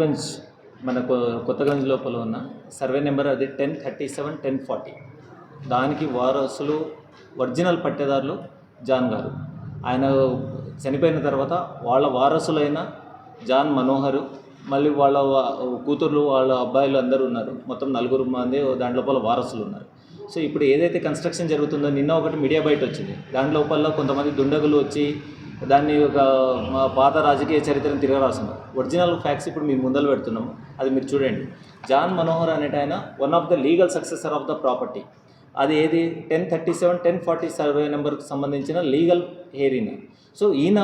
మయూర్గంజ్ మన కొ- కొత్తగంజ్ లోపల ఉన్న సర్వే నెంబర్ అది ten thirty seven ten forty. దానికి వారసులు ఒరిజినల్ పట్టేదారులు జాన్ గారు. ఆయన చనిపోయిన తర్వాత వాళ్ళ వారసులైన జాన్ మనోహర్ మళ్ళీ వాళ్ళ కూతుర్లు వాళ్ళ అబ్బాయిలు అందరూ ఉన్నారు. మొత్తం నలుగురు మంది దాని లోపల వారసులు ఉన్నారు. సో ఇప్పుడు ఏదైతే కన్స్ట్రక్షన్ జరుగుతుందో నిన్న ఒకటి మీడియా బయట వచ్చింది. దాని లోపల కొంతమంది దుండగులు వచ్చి దాన్ని ఒక మా పాత రాజకీయ చరిత్రను తిరగరాస్తున్నారు ఒరిజినల్ ఫ్యాక్ట్స్ ఇప్పుడు మేము ముందలు పెడుతున్నాము. అది మీరు చూడండి. జాన్ మనోహర్ అనేట ఆయన one of the legal successor of the property. అది ఏది? Ten thirty seven ten forty survey నెంబర్కి సంబంధించిన లీగల్ హేరీని సో ఈయన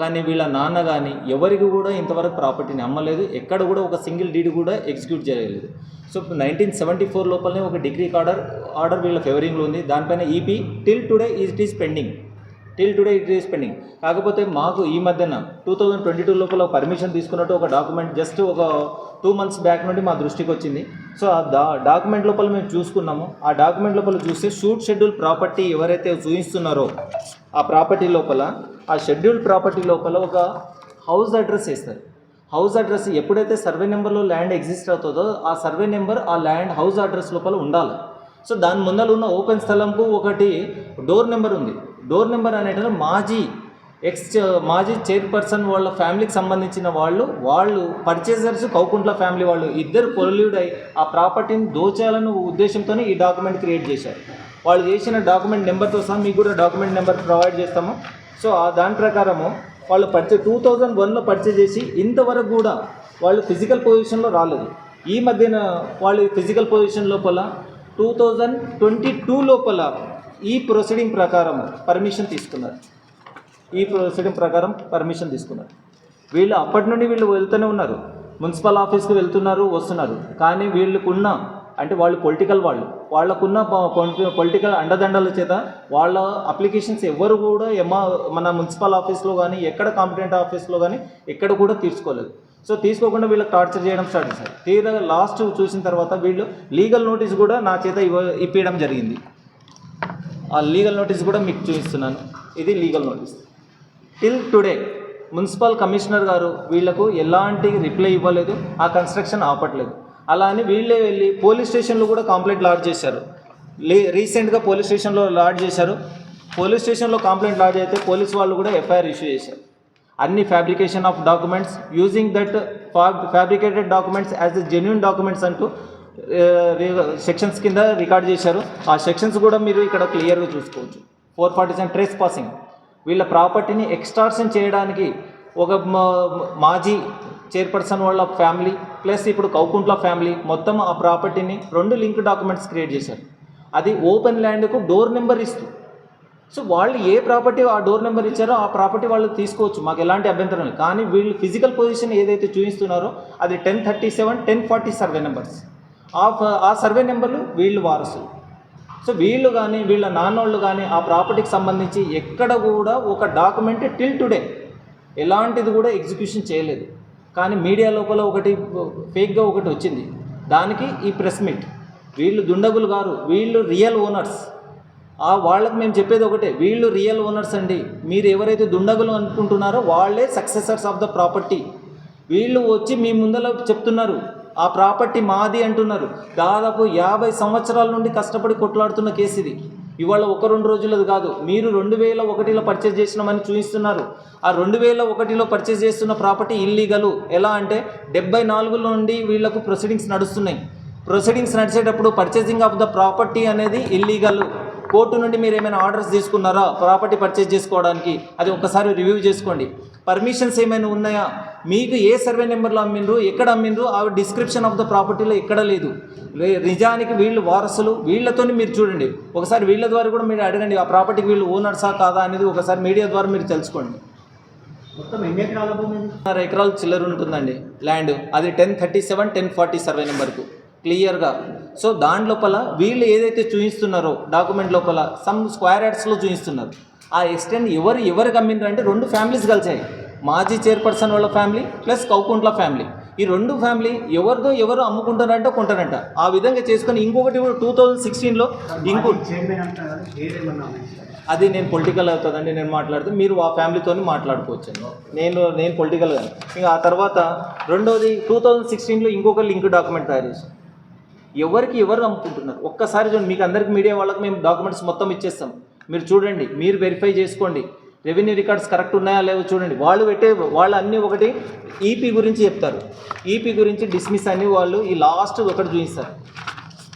కానీ వీళ్ళ నాన్న కానీ ఎవరికి కూడా ఇంతవరకు ప్రాపర్టీని అమ్మలేదు. ఎక్కడ కూడా ఒక సింగిల్ డీడ్ కూడా ఎగ్జిక్యూట్ చేయలేదు. సో నైన్టీన్ సెవెంటీ ఫోర్ లోపలనే ఒక డిగ్రీ ఆర్డర్ ఆర్డర్ వీళ్ళ ఫేవరింగ్లో ఉంది. దానిపైన EP till today it is pending. Till today it is pending కాకపోతే మాకు ఈ మధ్యన టూ థౌజండ్ ట్వంటీ టూ లోపల పర్మిషన్ తీసుకున్నట్టు ఒక డాక్యుమెంట్ జస్ట్ ఒక టూ మంత్స్ బ్యాక్ నుండి మా దృష్టికి వచ్చింది. సో ఆ డా డాక్యుమెంట్ లోపల మేము చూసుకున్నాము. ఆ డాక్యుమెంట్ లోపల చూస్తే షూట్ షెడ్యూల్ ప్రాపర్టీ ఎవరైతే చూపిస్తున్నారో ఆ ప్రాపర్టీ లోపల ఆ షెడ్యూల్ ప్రాపర్టీ లోపల ఒక హౌస్ అడ్రస్ వేస్తారు. హౌస్ అడ్రస్ ఎప్పుడైతే సర్వే నెంబర్లో ల్యాండ్ ఎగ్జిస్ట్ అవుతుందో ఆ సర్వే నెంబర్ ఆ ల్యాండ్ హౌస్ అడ్రస్ లోపల ఉండాలి. సో దాని ముందర ఉన్న ఓపెన్ స్థలంకు ఒకటి డోర్ నెంబర్ ఉంది. డోర్ నెంబర్ అనేటిది మాజీ ఎక్స్ మాజీ చైర్పర్సన్ వాళ్ళ ఫ్యామిలీకి సంబంధించిన వాళ్ళు వాళ్ళు పర్చేసర్స్ కౌకుంట్ల ఫ్యామిలీ వాళ్ళు ఇద్దరు పొల్యూడ్ అయి ఆ ప్రాపర్టీని దోచాలన్న ఉద్దేశంతోనే ఈ డాక్యుమెంట్ క్రియేట్ చేశారు. వాళ్ళు చేసిన డాక్యుమెంట్ నెంబర్తో సహా మీకు కూడా డాక్యుమెంట్ నెంబర్ ప్రొవైడ్ చేస్తాము. సో ఆ దాని ప్రకారము వాళ్ళు పర్చే టూ థౌజండ్ వన్లో పర్చేజ్ చేసి ఇంతవరకు కూడా వాళ్ళు ఫిజికల్ పొజిషన్లో రాలేదు. ఈ మధ్యన వాళ్ళు ఫిజికల్ పొజిషన్ లోపల టూ థౌజండ్ ట్వంటీ టూ లోపల ఈ ప్రొసీడింగ్ ప్రకారం పర్మిషన్ తీసుకున్నారు. ఈ ప్రొసీడింగ్ ప్రకారం పర్మిషన్ తీసుకున్నారు. వీళ్ళు అప్పటి నుండి వీళ్ళు వెళ్తూనే ఉన్నారు. మున్సిపల్ ఆఫీస్కి వెళ్తున్నారు వస్తున్నారు. కానీ వీళ్ళకున్న అంటే వాళ్ళు పొలిటికల్ వాళ్ళు వాళ్ళకున్న పొలిటికల్ అండదండల చేత వాళ్ళ అప్లికేషన్స్ ఎవరు కూడా ఎమా మన మున్సిపల్ ఆఫీస్లో కానీ ఎక్కడ కాంపిటెంట్ ఆఫీస్లో కానీ ఎక్కడ కూడా తీసుకోలేదు సో తీసుకోకుండా వీళ్ళకి టార్చర్ చేయడం స్టార్ట్ చేశారు. తీరా లాస్ట్ చూసిన తర్వాత వీళ్ళు లీగల్ నోటీస్ కూడా నా చేత ఇవ్వ ఇప్పించడం జరిగింది. ఆ లీగల్ నోటీస్ కూడా మీకు చూపిస్తున్నాను. ఇది legal notice. Till today municipal commissioner గారు వీళ్ళకు ఎలాంటి రిప్లై ఇవ్వలేదు ఆ కన్స్ట్రక్షన్ ఆపట్లేదు. అలా అని వీళ్ళే వెళ్ళి పోలీస్ స్టేషన్లో కూడా కంప్లైంట్ లాడ్జ్ చేశారు. లే రీసెంట్గా పోలీస్ స్టేషన్లో లాడ్జ్ చేశారు. పోలీస్ స్టేషన్లో కంప్లైంట్ లాడ్జ్ అయితే పోలీస్ వాళ్ళు కూడా ఎఫ్ఐఆర్ ఇష్యూ చేశారు. అన్ని fabrication of documents using that fabricated documents as the genuine documents అంటూ సెక్షన్స్ కింద రికార్డ్ చేశారు. ఆ సెక్షన్స్ కూడా మీరు ఇక్కడ క్లియర్గా చూసుకోవచ్చు. Four forty seven trespassing వీళ్ళ ప్రాపర్టీని ఎక్స్టార్షన్ చేయడానికి ఒక మా- మాజీ చైర్పర్సన్ వాళ్ళ ఫ్యామిలీ ప్లస్ ఇప్పుడు కౌకుంట్ల ఫ్యామిలీ మొత్తం ఆ ప్రాపర్టీని రెండు లింక్ డాక్యుమెంట్స్ క్రియేట్ చేశారు. అది ఓపెన్ ల్యాండ్కు డోర్ నెంబర్ ఇస్తూ సో వాళ్ళు ఏ ప్రాపర్టీ ఆ డోర్ నెంబర్ ఇచ్చారో ఆ ప్రాపర్టీ వాళ్ళు తీసుకోవచ్చు. మాకు ఎలాంటి అభ్యంతరం లేదు. కానీ వీళ్ళు ఫిజికల్ పొజిషన్ ఏదైతే చూపిస్తున్నారో అది ten thirty seven ten forty survey numbers. ఆ ఫ- ఆ సర్వే నెంబర్లు వీళ్ళు వారసులు. సో వీళ్ళు కానీ వీళ్ళ నాన్నోళ్ళు కానీ ఆ ప్రాపర్టీకి సంబంధించి ఎక్కడ కూడా ఒక డాక్యుమెంట్ టిల్ టుడే ఎలాంటిది కూడా ఎగ్జిక్యూషన్ చేయలేదు. కానీ మీడియా లోపల ఒకటి ఫేక్గా ఒకటి వచ్చింది. దానికి ఈ ప్రెస్ మీట్. వీళ్ళు దుండగులు గారు వీళ్ళు రియల్ ఓనర్స్. ఆ వాళ్ళకి మేము చెప్పేది ఒకటే వీళ్ళు రియల్ ఓనర్స్ అండి. మీరు ఎవరైతే దుండగులు అనుకుంటున్నారో వాళ్ళే సక్సెసర్స్ ఆఫ్ ద ప్రాపర్టీ వీళ్ళు వచ్చి మీ ముందర చెప్తున్నారు ఆ ప్రాపర్టీ మాది అంటున్నారు. దాదాపు యాభై సంవత్సరాల నుండి కష్టపడి కొట్లాడుతున్న కేసు ఇది. ఇవాళ ఒక రెండు రోజులది కాదు మీరు రెండు వేల ఒకటిలో పర్చేజ్ చేసినామని చూపిస్తున్నారు. ఆ రెండు వేల ఒకటిలో పర్చేజ్ చేస్తున్న ప్రాపర్టీ ఇల్లీగలు ఎలా అంటే డెబ్బై నాలుగు నుండి వీళ్ళకు ప్రొసీడింగ్స్ నడుస్తున్నాయి. ప్రొసీడింగ్స్ నడిచేటప్పుడు పర్చేసింగ్ ఆఫ్ ద ప్రాపర్టీ అనేది ఇల్లీగల్ కోర్టు నుండి మీరు ఏమైనా ఆర్డర్స్ తీసుకున్నారా? ప్రాపర్టీ పర్చేజ్ చేసుకోవడానికి. అది ఒకసారి రివ్యూ చేసుకోండి. పర్మిషన్స్ ఏమైనా ఉన్నాయా? మీకు ఏ సర్వే నెంబర్లో అమ్మిండ్రు? ఎక్కడ అమ్మిండ్రు? ఆ డిస్క్రిప్షన్ ఆఫ్ ద ప్రాపర్టీలో ఎక్కడ లేదు. నిజానికి వీళ్ళు వారసులు. వీళ్ళతోని మీరు చూడండి. ఒకసారి వీళ్ళ ద్వారా కూడా మీరు అడగండి. ఆ ప్రాపర్టీకి వీళ్ళు ఓనర్సా కాదా అనేది ఒకసారి మీడియా ద్వారా మీరు తెలుసుకోండి. మొత్తం ఎన్ని ఎకరాల భూమి ఎకరాలు చిల్లర ఉంటుందండి. ల్యాండ్. అది ten thirty seven ten forty survey నెంబర్కు. క్లియర్గా. సో దాని లోపల వీళ్ళు ఏదైతే చూపిస్తున్నారో డాక్యుమెంట్ లోపల సమ్ స్క్వేర్ యార్డ్స్లో చూపిస్తున్నారు ఆ ఎక్స్టెండ్ ఎవరు ఎవరికి అమ్మిండ్రు అంటే రెండు ఫ్యామిలీస్ కలిసాయి. మాజీ చైర్పర్సన్ వాళ్ళ ఫ్యామిలీ ప్లస్ కౌకుంట్ల ఫ్యామిలీ ఈ రెండు ఫ్యామిలీ ఎవరిదో ఎవరు అమ్ముకుంటారంట కొంటారంట. ఆ విధంగా చేసుకొని ఇంకొకటి టూ థౌజండ్ సిక్స్టీన్లో ఇంకో? అది నేను పొలిటికల్ అవుతుందండి నేను మాట్లాడితే మీరు ఆ ఫ్యామిలీతో మాట్లాడుకోవచ్చు. నేను నేను పొలిటికల్గా ఇంకా ఆ తర్వాత రెండోది టూ థౌజండ్ సిక్స్టీన్లో ఇంకొక లింక్ డాక్యుమెంట్ తయారు చేసాం ఎవరికి ఎవరు నమ్ముకుంటున్నారు? ఒక్కసారి చూడండి మీకు అందరికి మీడియా వాళ్ళకి మేము డాక్యుమెంట్స్ మొత్తం ఇచ్చేస్తాం. మీరు చూడండి మీరు వెరిఫై చేసుకోండి. రెవెన్యూ రికార్డ్స్ కరెక్ట్ ఉన్నాయా లేవో చూడండి. వాళ్ళు పెట్టే వాళ్ళు అన్నీ ఒకటి ఈపీ గురించి చెప్తారు. ఈపీ గురించి డిస్మిస్ అని వాళ్ళు ఈ లాస్ట్ ఒకటి చూపిస్తారు.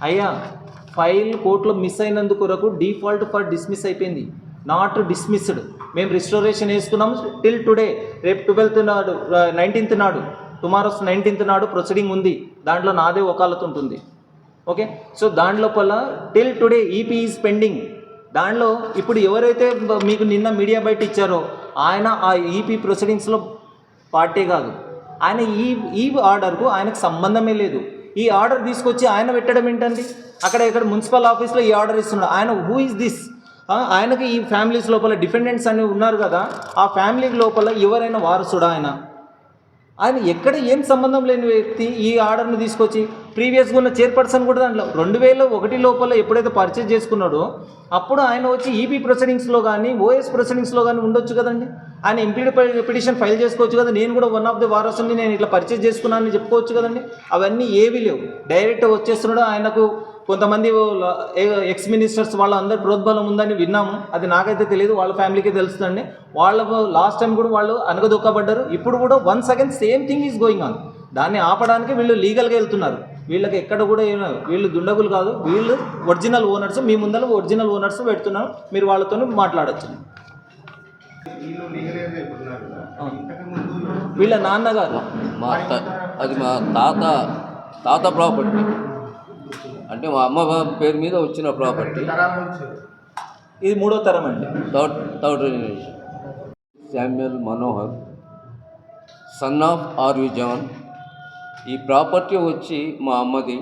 అయ్యా ఫైల్ కోర్టులో మిస్ అయినందుకు కొరకు డిఫాల్ట్ ఫర్ డిస్మిస్ అయిపోయింది. నాట్ డిస్మిస్డ్ మేము రిస్టోరేషన్ వేసుకున్నాం టిల్ టుడే రేపు ట్వెల్త్ నాడు నైన్టీన్త్ నాడు. టుమారోస్ నైన్టీన్త్ నాడు ప్రొసీడింగ్ ఉంది. దాంట్లో నాదే వకాలత్ ఉంటుంది. Okay? So దాంట్లోపల till today EP is pending దానిలో ఇప్పుడు ఎవరైతే మీకు నిన్న మీడియా బయట ఇచ్చారో ఆయన ఆ ఈపీ ప్రొసీడింగ్స్లో పార్టీ కాదు. ఆయన ఈ ఈ ఆర్డర్కు ఆయనకు సంబంధమే లేదు. ఈ ఆర్డర్ తీసుకొచ్చి ఆయన పెట్టడం ఏంటండి? అక్కడ ఇక్కడ మున్సిపల్ ఆఫీస్లో ఈ ఆర్డర్ ఇస్తున్నాడు. ఆయన హూ ఇస్ దిస్ ఆయనకి ఈ ఫ్యామిలీస్ లోపల డిఫెండెంట్స్ అని ఉన్నారు కదా ఆ ఫ్యామిలీ లోపల ఎవరైనా వారసుడా ఆయన? ఆయన ఎక్కడ ఏం సంబంధం లేని వ్యక్తి ఈ ఆర్డర్ను తీసుకొచ్చి ప్రీవియస్గా ఉన్న చైర్పర్సన్ కూడా దాంట్లో రెండు వేల ఒకటి లోపల ఎప్పుడైతే పర్చేజ్ చేసుకున్నాడో అప్పుడు ఆయన వచ్చి ఈపీ ప్రొసీడింగ్స్లో కానీ ఓఎస్ ప్రొసీడింగ్స్లో కానీ ఉండొచ్చు కదండి. ఆయన ఎంపీడీ పిటిషన్ ఫైల్ చేసుకోవచ్చు కదా నేను కూడా వన్ ఆఫ్ ది వారసుని నేను ఇట్లా పర్చేజ్ చేసుకున్నానని చెప్పుకోవచ్చు కదండి. అవన్నీ ఏవి లేవు. డైరెక్ట్ వచ్చేస్తున్నాడు ఆయనకు కొంతమంది ఎక్స్ మినిస్టర్స్ వాళ్ళ అందరు ప్రోద్బలం ఉందని విన్నాము. అది నాకైతే తెలియదు వాళ్ళ ఫ్యామిలీకి తెలుస్తుందండి. వాళ్ళకు లాస్ట్ టైం కూడా వాళ్ళు అనగదొక్కబడ్డారు. ఇప్పుడు కూడా once again same thing is going on దాన్ని ఆపడానికి వీళ్ళు లీగల్గా వెళ్తున్నారు. వీళ్ళకి ఎక్కడ కూడా ఏం వీళ్ళు దుండగులు కాదు. వీళ్ళు ఒరిజినల్ ఓనర్స్ మీ ముందర ఒరిజినల్ ఓనర్స్ పెడుతున్నారు. మీరు వాళ్ళతో మాట్లాడచ్చు వీళ్ళ నాన్నగారు. మా అది మా తాత తాత ప్రాపర్టీ అంటే మా అమ్మ పేరు మీద వచ్చిన ప్రాపర్టీ ఇది మూడో తరం అండి. Third third generation Samuel Manohar son of RV John ఈ ప్రాపర్టీ వచ్చి మా అమ్మది.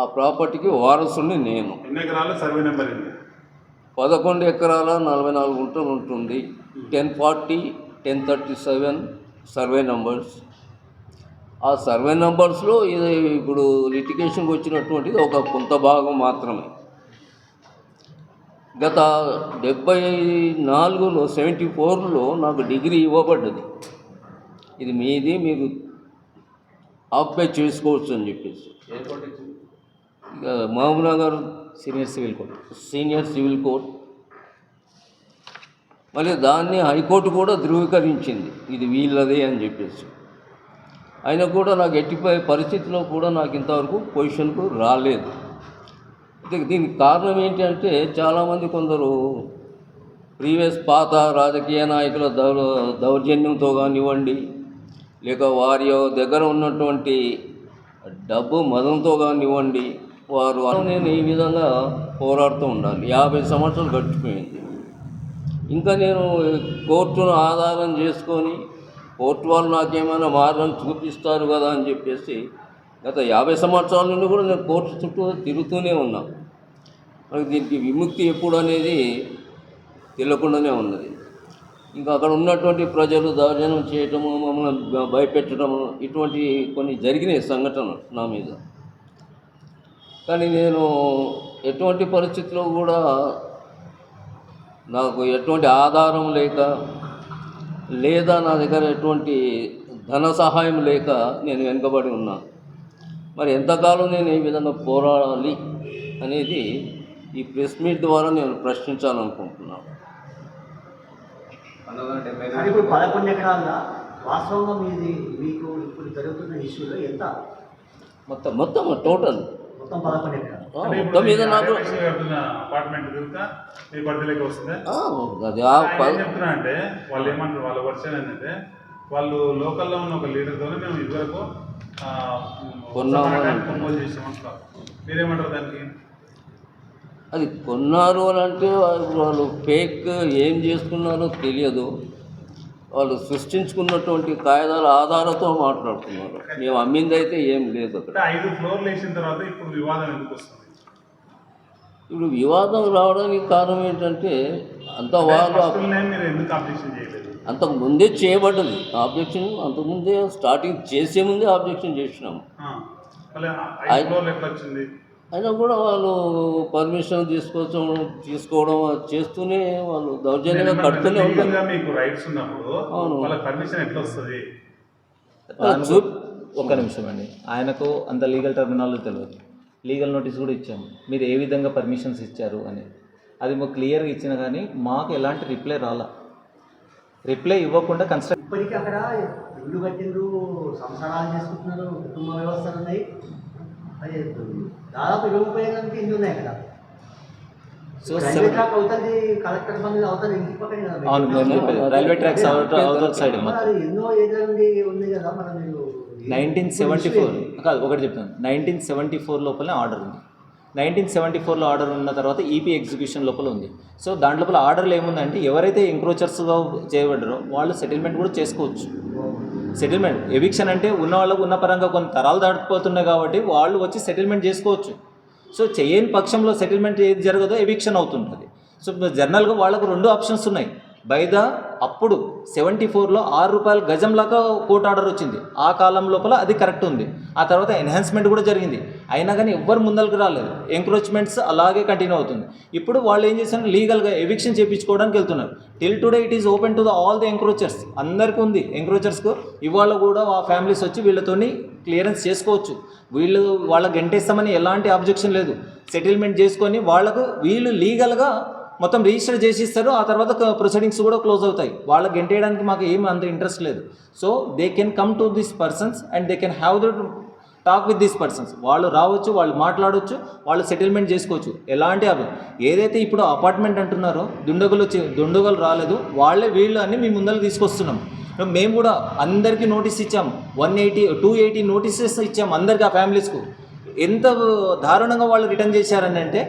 ఆ ప్రాపర్టీకి వారసుని నేను. ఎన్ని ఎకరాలు? సర్వే నెంబర్ పదకొండు ఎకరాల నలభై నాలుగు గుంటలు ఉంటుంది. Ten forty ten thirty seven survey numbers ఆ సర్వే నంబర్స్లో ఇది ఇప్పుడు లిటిగేషన్కి వచ్చినటువంటిది ఒక కొంత భాగం మాత్రమే. గత డెబ్బై నాలుగులో సెవెంటీ ఫోర్లో నాకు డిగ్రీ ఇవ్వబడ్డది. ఇది మీది మీరు ఆక్యుపై చేసుకోవచ్చు అని చెప్పేసి. ఇక Mahabubnagar senior civil court. Senior civil court. మళ్ళీ దాన్ని హైకోర్టు కూడా ధృవీకరించింది. ఇది వీళ్ళదే అని చెప్పేసి. అయినా కూడా నాకు ఎట్టి పరిస్థితిలో కూడా నాకు ఇంతవరకు పొజిషన్కు రాలేదు. దీనికి కారణం ఏంటంటే చాలామంది కొందరు ప్రీవియస్ పాత రాజకీయ నాయకుల దౌర్ దౌర్జన్యంతో కానివ్వండి లేక వారి దగ్గర ఉన్నటువంటి డబ్బు మదంతో కానివ్వండి వారు నేను ఈ విధంగా పోరాడుతూ ఉండాలి. యాభై సంవత్సరాలు గడిచిపోయింది. ఇంకా నేను కోర్టును ఆధారం చేసుకొని కోర్టు వాళ్ళు నాకేమైనా మార్గం చూపిస్తారు కదా అని చెప్పేసి గత యాభై సంవత్సరాల నుండి కూడా నేను కోర్టు చుట్టూ తిరుగుతూనే ఉన్నా. మనకి దీనికి విముక్తి ఎప్పుడు అనేది తెలియకుండానే ఉన్నది. ఇంకా అక్కడ ఉన్నటువంటి ప్రజలు దౌర్జన్యం చేయటము మమ్మల్ని భయపెట్టడము ఇటువంటి కొన్ని జరిగినాయి సంఘటనలు నా మీద. కానీ నేను ఎటువంటి పరిస్థితుల్లో కూడా నాకు ఎటువంటి ఆధారం లేక లేదా నా దగ్గర ఎటువంటి ధన సహాయం లేక నేను వెనుకబడి ఉన్నా. మరి ఎంతకాలం నేను ఈ విధంగా పోరాడాలి అనేది ఈ ప్రెస్ మీట్ ద్వారా నేను ప్రశ్నించాలనుకుంటున్నాను ఇప్పుడు పదకొండు ఎకరాల వాస్తవంగా మీది మీకు ఇప్పుడు జరుగుతున్న ఇష్యూలో ఎంత? మొత్తం మొత్తం టోటల్. మొత్తం పదకొండు ఎకరాలు. మొత్తం మీద నాకు అపార్ట్మెంట్ తిరుగుతా మీ పరిధిలోకి వస్తుంది? చెప్తున్నా అంటే వాళ్ళు ఏమంటారు వాళ్ళ వర్షన్ ఏంటంటే వాళ్ళు లోకల్లో ఉన్న ఒక లీడర్తోనే మేము ఇదివరకు కొనుగోలు చేసామంటారు మీరేమంటారు దానికి? అది కొన్నారు అని అంటే వాళ్ళు ఫేక్ ఏం చేసుకున్నారో తెలియదు. వాళ్ళు సృష్టించుకున్నటువంటి కాగితాల ఆధారంతో మాట్లాడుతున్నారు. మేము అమ్మింది అయితే ఏం లేదు ఐదు ఫ్లోర్లు వేసిన తర్వాత ఇప్పుడు వివాదం ఎందుకు వస్తుంది? ఇప్పుడు వివాదం రావడానికి కారణం ఏంటంటే అంత వాళ్ళు ఫస్ట్ మీరు ఎందుకు అబ్జెక్షన్ చేయలేదు? అంతకు ముందే చేయబడ్డది. ఆబ్జెక్షన్ అంతకుముందే స్టార్టింగ్ చేసే ముందే ఆబ్జెక్షన్ చేసినాము. అయినా కూడా వాళ్ళు పర్మిషన్ తీసుకోవడం తీసుకోవడం చేస్తూనే వాళ్ళు దౌర్జన్యంగా కడుతూనే ఉంటారు లీగల్గా మీకు రైట్స్ ఉన్నప్పుడు అవును. వాళ్ళకి పర్మిషన్ ఎట్లా వస్తుంది? దాని గు- ఒక్క నిమిషం అండి. ఆయనకు అంత లీగల్ టర్మినాలజీ తెలియదు. లీగల్ నోటీస్ కూడా ఇచ్చాము. మీరు ఏ విధంగా పర్మిషన్స్ ఇచ్చారు అని. అది మాకు క్లియర్గా ఇచ్చినా కానీ మాకు ఎలాంటి రిప్లై రాలా. రిప్లై ఇవ్వకుండా కన్స్ట్రక్ట్ ఇప్పటికీ అక్కడ ఇల్లు కట్టిండ్రు సంసారాలు చేసుకుంటున్నారు కుటుంబ వ్యవస్థలు ఉన్నాయి. అది దాదాపు ఇరవై ముప్పై ఇల్లు ఉన్నాయి అక్కడ. సో రైల్వే సెవెన్ ట్రాక్ అవుతుంది కలెక్టర్ బంధువులు అవుతారు ఇంటి పక్కనే కదా. అవును రైల్వే ట్రాక్స్ సైడ్ అది ఎన్నో నుండి ఉంది కదా మీరు నైన్టీన్ సెవెంటీ ఫోర్ కాదు ఒకటి చెప్తాను. నైన్టీన్ సెవెంటీ ఫోర్ లోపలనే ఆర్డర్ ఉంది. నైన్టీన్ సెవెంటీ ఫోర్లో ఆర్డర్ ఉన్న తర్వాత ఈపీ ఎగ్జిక్యూషన్ లోపల ఉంది. సో దాంట్ లోపల ఆర్డర్లు ఏముందంటే ఎవరైతే ఎంక్రోచర్స్గా చేయబడ్డారో వాళ్ళు సెటిల్మెంట్ కూడా చేసుకోవచ్చు. సెటిల్మెంట్ ఎవిక్షన్ అంటే ఉన్న వాళ్ళకు ఉన్న పరంగా కొన్ని తరాలు దాటిపోతున్నాయి కాబట్టి వాళ్ళు వచ్చి సెటిల్మెంట్ చేసుకోవచ్చు. సో చేయని పక్షంలో సెటిల్మెంట్ ఏది జరగదో ఎవిక్షన్ అవుతుంటుంది. సో జనరల్గా వాళ్ళకు రెండు ఆప్షన్స్ ఉన్నాయి. బై ద అప్పుడు సెవెంటీ ఫోర్లో ఆరు రూపాయలు గజంలాగా కోర్టు ఆర్డర్ వచ్చింది. ఆ కాలం లోపల అది కరెక్ట్ ఉంది. ఆ తర్వాత ఎన్హాన్స్మెంట్ కూడా జరిగింది. అయినా కానీ ఎవ్వరు ముందరకు రాలేదు. ఎంక్రోచ్మెంట్స్ అలాగే కంటిన్యూ అవుతుంది. ఇప్పుడు వాళ్ళు ఏం చేశారు లీగల్గా ఎవిక్షన్ చేయించుకోవడానికి వెళ్తున్నారు. Till today it is open to the all the encroachers అందరికీ ఉంది. ఎంక్రోచర్స్కు ఇవాళ కూడా ఆ ఫ్యామిలీస్ వచ్చి వీళ్ళతోని క్లియరెన్స్ చేసుకోవచ్చు. వీళ్ళు వాళ్ళకి గంటేస్తామని ఎలాంటి అబ్జెక్షన్ లేదు. సెటిల్మెంట్ చేసుకొని వాళ్ళకు వీళ్ళు లీగల్గా మొత్తం రిజిస్టర్ చేసి ఇస్తారు ఆ తర్వాత ప్రొసీడింగ్స్ కూడా క్లోజ్ అవుతాయి. వాళ్ళకి గెంటేయడానికి మాకు ఏమి అంత ఇంట్రెస్ట్ లేదు. So they can come to this persons and they can have the talk with these persons వాళ్ళు రావచ్చు వాళ్ళు మాట్లాడవచ్చు వాళ్ళు సెటిల్మెంట్ చేసుకోవచ్చు. ఎలాంటి అవి? ఏదైతే ఇప్పుడు అపార్ట్మెంట్ అంటున్నారో దుండగులు వచ్చి దుండగులు రాలేదు వాళ్ళే వీళ్ళు అని మీ ముందర తీసుకొస్తున్నాం. మేము కూడా అందరికీ నోటీస్ ఇచ్చాం. One eighty two eighty notices ఇచ్చాం అందరికీ ఆ ఫ్యామిలీస్కు ఎంత దారుణంగా వాళ్ళు రిటర్న్ చేశారని అంటే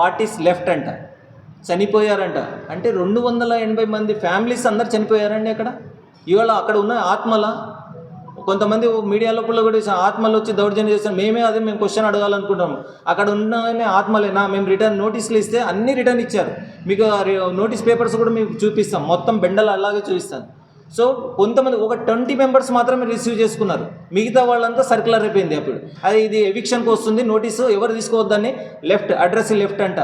పార్టీస్ లెఫ్ట్ అంట. చనిపోయారంట. అంటే రెండు వందల ఎనభై మంది ఫ్యామిలీస్ అందరు చనిపోయారండి అక్కడ. ఇవాళ అక్కడ ఉన్న ఆత్మల కొంతమంది మీడియాలో కూడా కూడా ఆత్మలు వచ్చి దౌర్జన్యం చేస్తాం మేమే అదే మేము క్వశ్చన్ అడగాలనుకుంటాము అక్కడ ఉన్న ఆత్మలేనా మేము రిటర్న్ నోటీసులు ఇస్తే అన్ని రిటర్న్ ఇచ్చారు. మీకు నోటీస్ పేపర్స్ కూడా మీకు చూపిస్తాం. మొత్తం బెండలు అలాగే చూపిస్తాను. సో కొంతమంది ఒక ట్వంటీ మెంబర్స్ మాత్రమే రిసీవ్ చేసుకున్నారు. మిగతా వాళ్ళంతా సర్కులర్ అయిపోయింది అప్పుడు. అది ఇది ఎవిక్షన్కి వస్తుంది. నోటీసు ఎవరు తీసుకోవద్దని? లెఫ్ట్ అడ్రస్ లెఫ్ట్ అంట.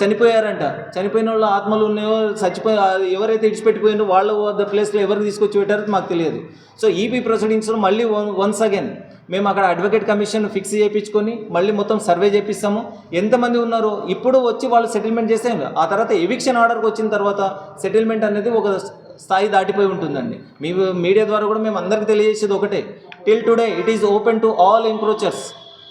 చనిపోయారంట. చనిపోయిన వాళ్ళ ఆత్మలు ఉన్నాయో చచ్చిపోయి ఎవరైతే ఇడిచిపెట్టిపోయినో వాళ్ళ వద్ద ప్లేస్లో ఎవరు తీసుకొచ్చి పెట్టారో మాకు తెలియదు. సో ఈపీ ప్రొసీడింగ్స్లో మళ్ళీ వన్స్ అగైన్ మేము అక్కడ అడ్వకేట్ కమిషన్ ఫిక్స్ చేయించుకొని మళ్ళీ మొత్తం సర్వే చేపిస్తాము. ఎంతమంది ఉన్నారో ఇప్పుడు వచ్చి వాళ్ళు సెటిల్మెంట్ చేస్తే ఆ తర్వాత ఎవిక్షన్ ఆర్డర్కి వచ్చిన తర్వాత సెటిల్మెంట్ అనేది ఒక స్థాయి దాటిపోయి ఉంటుందండి. మీ మీడియా ద్వారా కూడా మేము అందరికీ తెలియజేసేది ఒకటే. Till today it is open to all encroachers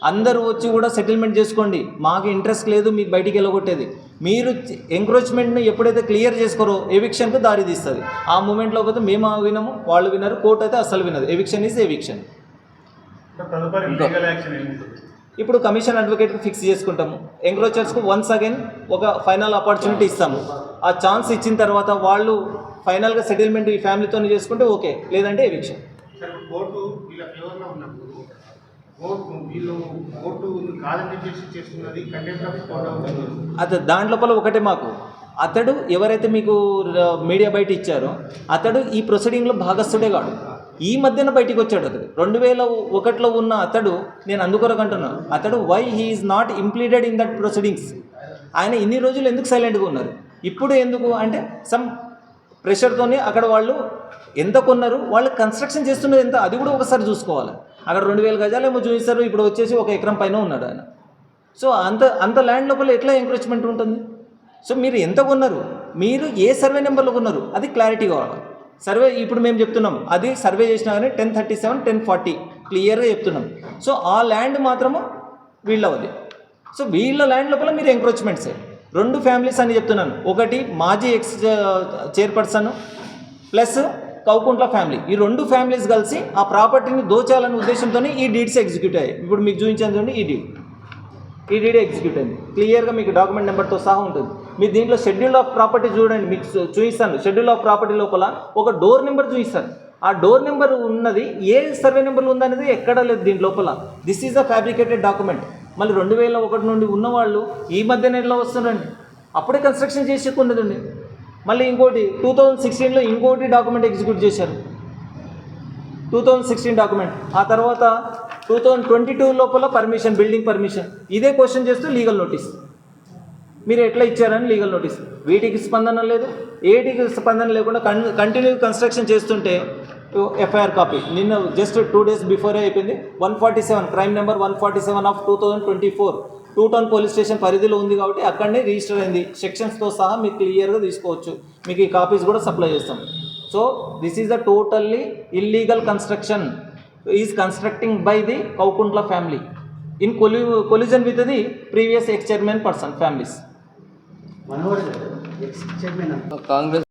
అందరూ వచ్చి కూడా సెటిల్మెంట్ చేసుకోండి. మాకు ఇంట్రెస్ట్ లేదు మీకు బయటికి వెళ్ళగొట్టేది. మీరు ఎంక్రోచ్మెంట్ని ఎప్పుడైతే క్లియర్ చేసుకోరో ఎవిక్షన్కు దారి తీస్తుంది. ఆ మూమెంట్లో పోతే మేము వినము వాళ్ళు వినరు కోర్టు అయితే అస్సలు వినదు. ఎవిక్షన్ ఈజ్ ఎవిక్షన్ ఇప్పుడు కమిషన్ అడ్వకేట్కి ఫిక్స్ చేసుకుంటాము. ఎంక్రోచర్స్కు వన్స్ అగైన్ ఒక ఫైనల్ ఆపర్చునిటీ ఇస్తాము. ఆ ఛాన్స్ ఇచ్చిన తర్వాత వాళ్ళు ఫైనల్గా సెటిల్మెంట్ ఈ ఫ్యామిలీతో చేసుకుంటే ఓకే లేదంటే ఎవిక్షన్ కోర్టు ఫేవర్లో ఉన్నప్పుడు వీళ్ళు దాని కాదని చేస్తున్నది ఒకటే మాకు. అతడు ఎవరైతే మీకు మీడియా బయట ఇచ్చారో అతడు ఈ ప్రొసీడింగ్లో భాగస్థుడే కాడు. ఈ మధ్యన బయటికి వచ్చాడు అతడు. రెండు వేల ఒకటిలో ఉన్న అతడు నేను అందుకొరకు అంటున్నాను అతడు why he is not impleaded in that proceedings ఆయన ఇన్ని రోజులు ఎందుకు సైలెంట్గా ఉన్నారు? ఇప్పుడు ఎందుకు? అంటే సమ్ ప్రెషర్తోనే అక్కడ వాళ్ళు ఎంత కొన్నారు? వాళ్ళు కన్స్ట్రక్షన్ చేస్తున్నది ఎంత? అది కూడా ఒకసారి చూసుకోవాలి. అక్కడ రెండు వేల గజాలు ఏమో చూపిస్తారు. ఇప్పుడు వచ్చేసి ఒక ఎకరం పైన ఉన్నాడు ఆయన. సో అంత అంత ల్యాండ్ లోపల ఎట్లా ఎంక్రోచ్మెంట్ ఉంటుంది? సో మీరు ఎంత కొన్నారు? మీరు ఏ సర్వే నెంబర్లో కొన్నారు? అది క్లారిటీ కావాలి. సర్వే ఇప్పుడు మేము చెప్తున్నాం అది సర్వే చేసినా కానీ ten thirty seven ten forty క్లియర్గా చెప్తున్నాం. సో ఆ ల్యాండ్ మాత్రము వీళ్ళవది. సో వీళ్ళ ల్యాండ్ లోపల మీరు ఎంక్రోచ్మెంట్సే రెండు ఫ్యామిలీస్ అని చెప్తున్నాను. ఒకటి మాజీ ex chairperson plus Kaukuntla family. ఈ రెండు ఫ్యామిలీస్ కలిసి ఆ ప్రాపర్టీని దోచాలనే ఉద్దేశంతోనే ఈ డీడ్స్ ఎగ్జిక్యూట్ అయ్యాయి. ఇప్పుడు మీకు చూపించాను చూడండి ఈ డీడ్. ఈ డీడీ ఎగ్జిక్యూట్ అయింది. క్లియర్గా మీకు డాక్యుమెంట్ నెంబర్తో సహా ఉంటుంది. మీరు దీంట్లో షెడ్యూల్ ఆఫ్ ప్రాపర్టీ చూడండి మీకు చూపిస్తాను. షెడ్యూల్ ఆఫ్ ప్రాపర్టీ లోపల ఒక డోర్ నెంబర్ చూపిస్తాను. ఆ డోర్ నెంబర్ ఉన్నది ఏ సర్వే నెంబర్లు ఉందనేది ఎక్కడా లేదు దీని లోపల. This is a fabricated document మళ్ళీ రెండు వేల ఒకటి నుండి ఉన్నవాళ్ళు ఈ మధ్యన ఎట్లా వస్తున్నారండి? అప్పుడే కన్స్ట్రక్షన్ చేసి ఉన్నదండి మళ్ళీ ఇంకోటి టూ థౌజండ్ సిక్స్టీన్లో ఇంకోటి డాక్యుమెంట్ ఎగ్జిక్యూట్ చేశారు. టూ థౌజండ్ సిక్స్టీన్ డాక్యుమెంట్ ఆ తర్వాత టూ థౌజండ్ ట్వంటీ టూ లోపల పర్మిషన్ బిల్డింగ్ పర్మిషన్ ఇదే క్వశ్చన్ చేస్తూ లీగల్ నోటీస్ మీరు ఎట్లా ఇచ్చారని లీగల్ నోటీస్ వీటికి స్పందన లేదు. ఏటికి స్పందన లేకుండా కన్ కంటిన్యూ కన్స్ట్రక్షన్ చేస్తుంటే ఎఫ్ఐఆర్ కాపీ నిన్న జస్ట్ టూ డేస్ బిఫోరే అయిపోయింది one forty seven crime number one forty seven of two thousand twenty four two town police station పరిధిలో ఉంది కాబట్టి అక్కడనే రిజిస్టర్ అయింది. సెక్షన్స్తో సహా మీకు క్లియర్గా తీసుకోవచ్చు. మీకు ఈ కాపీస్ కూడా సప్లై చేస్తాం. So this is the totally illegal construction is constructing by the Kaukuntla family in కొలి collision with the previous ex chairman person families Congress